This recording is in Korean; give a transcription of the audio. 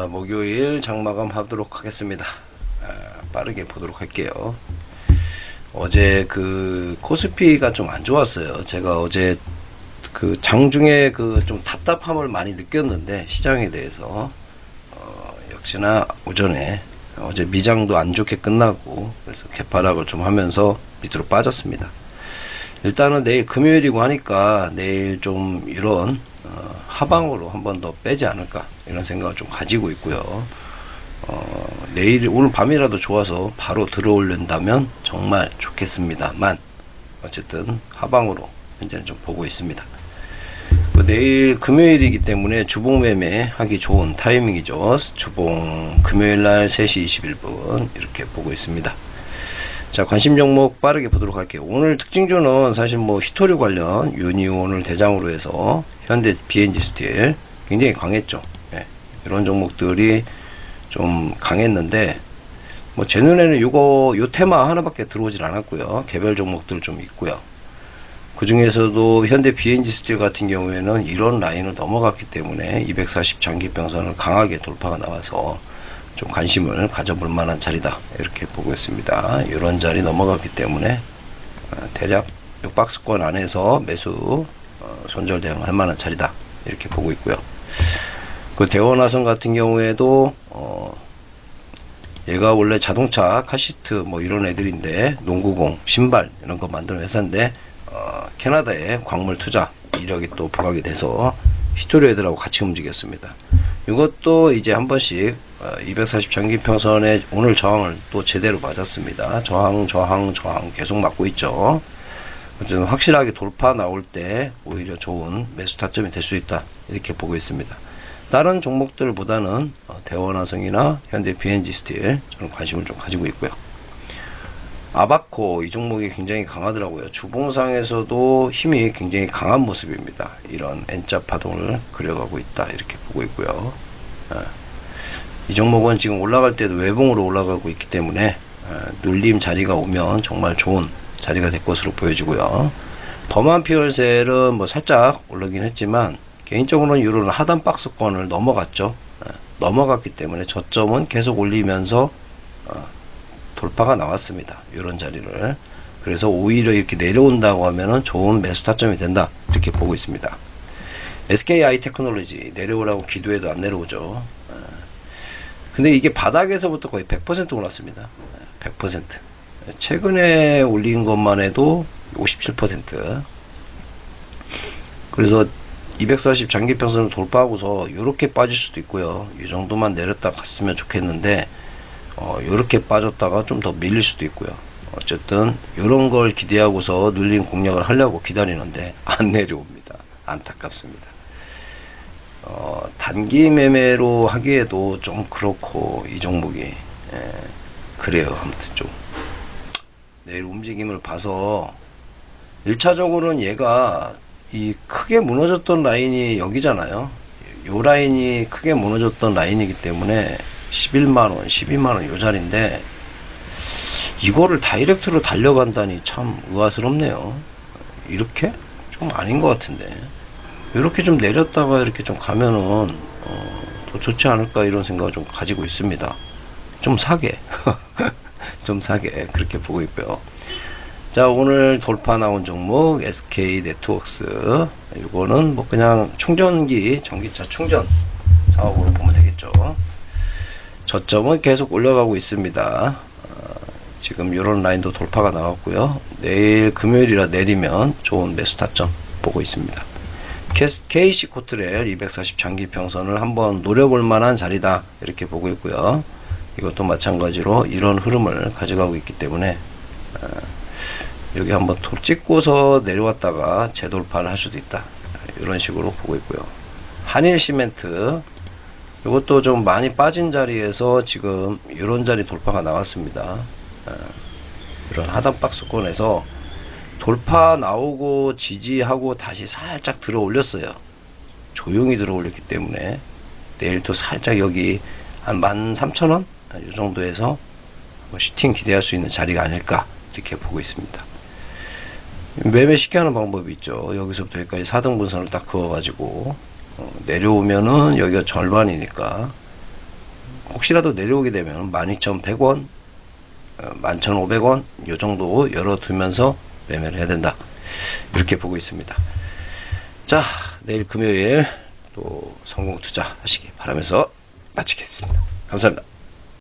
자, 목요일 장마감 하도록 하겠습니다. 아, 빠르게 보도록 할게요. 어제 그 코스피가 좀 안 좋았어요. 제가 어제 그 장중에 그 좀 답답함을 많이 느꼈는데 시장에 대해서 어, 역시나 오전에 어제 미장도 안 좋게 끝나고 그래서 개파락을 좀 하면서 밑으로 빠졌습니다. 일단은 내일 금요일이고 하니까 내일 좀 이런 어, 하방으로 한 번 더 빼지 않을까 이런 생각을 좀 가지고 있고요. 어, 내일 오늘 밤이라도 좋아서 바로 들어올린다면 정말 좋겠습니다만 어쨌든 하방으로 현재는 좀 보고 있습니다. 그 내일 금요일이기 때문에 주봉 매매 하기 좋은 타이밍이죠. 주봉 금요일 날 3시 21분 이렇게 보고 있습니다. 자, 관심 종목 빠르게 보도록 할게요. 오늘 특징주는 사실 뭐 히토류 관련 유니온을 대장으로 해서 현대 BNG 스틸 굉장히 강했죠. 예, 이런 종목들이 좀 강했는데 뭐 제 눈에는 요거 요 테마 하나밖에 들어오질 않았고요. 개별 종목들 좀 있고요. 그 중에서도 현대 BNG 스틸 같은 경우에는 이런 라인을 넘어갔기 때문에 240 장기평선을 강하게 돌파가 나와서 좀 관심을 가져볼 만한 자리다 이렇게 보고 있습니다. 이런 자리 넘어갔기 때문에 어, 대략 6박스권 안에서 매수 어, 손절 대응할 만한 자리다 이렇게 보고 있고요. 그 대원화성 같은 경우에도 어 얘가 원래 자동차 카시트 뭐 이런 애들인데 농구공 신발 이런 거 만드는 회사인데 어 캐나다에 광물 투자 이력이 또 부각이 돼서 히토리 애들하고 같이 움직였습니다. 이것도 이제 한 번씩 240 어, 장기평선에 오늘 저항을 또 제대로 맞았습니다. 저항, 저항, 저항 계속 맞고 있죠. 어쨌든 확실하게 돌파 나올 때 오히려 좋은 매수 타점이 될 수 있다. 이렇게 보고 있습니다. 다른 종목들보다는 어, 대원화성이나 현대 BNG 스틸 저는 관심을 좀 가지고 있고요. 아바코 이 종목이 굉장히 강하더라고요. 주봉상에서도 힘이 굉장히 강한 모습입니다. 이런 N자 파동을 그려가고 있다 이렇게 보고 있고요. 예. 이 종목은 지금 올라갈 때도 외봉으로 올라가고 있기 때문에 예, 눌림 자리가 오면 정말 좋은 자리가 될 것으로 보여지고요. 범한 피얼셀은 뭐 살짝 올라긴 했지만 개인적으로는 이런 하단 박스권을 넘어갔죠. 예. 넘어갔기 때문에 저점은 계속 올리면서 어, 돌파가 나왔습니다. 이런 자리를. 그래서 오히려 이렇게 내려온다고 하면은 좋은 매수 타점이 된다. 이렇게 보고 있습니다. SKI 테크놀로지 내려오라고 기도해도 안 내려오죠. 예. 근데 이게 바닥에서부터 거의 100% 올랐습니다. 100%. 최근에 올린 것만 해도 57%. 그래서 240 장기 평선을 돌파하고서 이렇게 빠질 수도 있고요. 이 정도만 내렸다 갔으면 좋겠는데 어, 이렇게 빠졌다가 좀 더 밀릴 수도 있고요. 어쨌든 이런 걸 기대하고서 눌린 공략을 하려고 기다리는데 안 내려옵니다. 안타깝습니다. 어, 단기 매매로 하기에도 좀 그렇고 이 종목이 예, 그래요. 아무튼 좀 내일 움직임을 봐서 1차적으로는 얘가 이 크게 무너졌던 라인이 여기잖아요. 요 라인이 크게 무너졌던 라인이기 때문에 11만원, 12만원 요 자리인데 이거를 다이렉트로 달려간다니 참 의아스럽네요. 이렇게? 좀 아닌 것 같은데. 이렇게 좀 내렸다가 이렇게 좀 가면은 어, 더 좋지 않을까 이런 생각을 좀 가지고 있습니다. 좀 사게. 좀 사게. 그렇게 보고 있고요. 자, 오늘 돌파 나온 종목 SK 네트워크스. 이거는 뭐 그냥 충전기, 전기차 충전 사업으로 보면 되겠죠. 저점은 계속 올라가고 있습니다. 어, 지금 이런 라인도 돌파가 나왔고요. 내일 금요일이라 내리면 좋은 매수 타점 보고 있습니다. KC 코트렐 240 장기 평선을 한번 노려볼 만한 자리다 이렇게 보고 있고요. 이것도 마찬가지로 이런 흐름을 가져가고 있기 때문에 어, 여기 한번 돌 찍고서 내려왔다가 재돌파를 할 수도 있다. 이런 식으로 보고 있고요. 한일 시멘트 이것도 좀 많이 빠진 자리에서 지금 이런 자리 돌파가 나왔습니다. 어, 이런 하단 박스권에서 돌파 나오고 지지하고 다시 살짝 들어 올렸어요. 조용히 들어 올렸기 때문에 내일 또 살짝 여기 한 13,000원? 이 정도에서 뭐 슈팅 기대할 수 있는 자리가 아닐까 이렇게 보고 있습니다. 매매 쉽게 하는 방법이 있죠. 여기서부터 여기까지 4등 분선을 딱 그어 가지고 어, 내려오면은 여기가 절반이니까 혹시라도 내려오게 되면 12,100원, 11,500원 요 정도 열어두면서 매매를 해야 된다. 이렇게 보고 있습니다. 자, 내일 금요일 또 성공 투자 하시기 바라면서 마치겠습니다. 감사합니다.